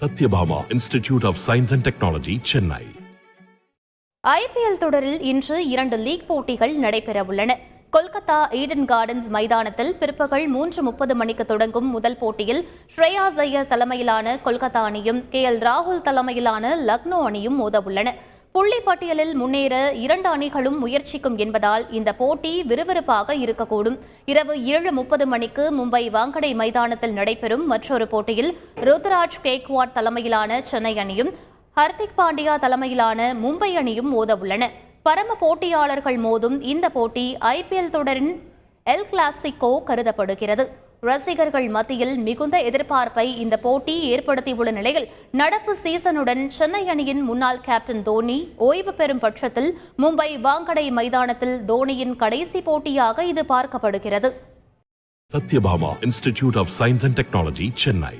Sathyabama Institute of Science and Technology Chennai IPL தொடரில் இன்று இரண்டு லீக் போட்டிகள் நடைபெறவுள்ளன கொல்கத்தா ஈடன் கார்டன்ஸ் மைதானத்தில் பிற்பகல் மூன்று முப்பது மணிக்கு தொடங்கும் முதல் போட்டியில் ஸ்ரேயா ஐயர் தலைமையிலான கொல்கத்தா அணியும் கே எல் ராகுல் தலைமையிலான லக்னோ அணியும் மோதவுள்ளன. புள்ளி பட்டியலில் முன்னேற இரண்டு அணிகளும் முயற்சிக்கும் என்பதால் இந்த போட்டி விறுவிறுப்பாக இருக்கக்கூடும். இரவு ஏழு முப்பது மணிக்கு மும்பை வாங்கடை மைதானத்தில் நடைபெறும் மற்றொரு போட்டியில் ருத்ராஜ் கேக்வாட் தலைமையிலான சென்னை அணியும் ஹர்திக் பாண்டியா தலைமையிலான மும்பை அணியும் மோதவுள்ளன பரம போட்டியாளர்கள் மோதும் இந்த போட்டி ஐபிஎல் தொடரின் எல் கிளாசிக்கோ கருதப்படுகிறது. ரசிகர்கள் மத்தியில் மிகுந்த எதிர்பார்ப்பை இந்த போட்டி ஏற்படுத்தியுள்ள நிலையில் நடப்பு சீசனுடன் சென்னை அணியின் முன்னாள் கேப்டன் தோனி ஓய்வு பெறும் பட்சத்தில் மும்பை வாங்கடை மைதானத்தில் தோனியின் கடைசி போட்டியாக இது பார்க்கப்படுகிறது. Sathyabama Institute of Science and Technology Chennai.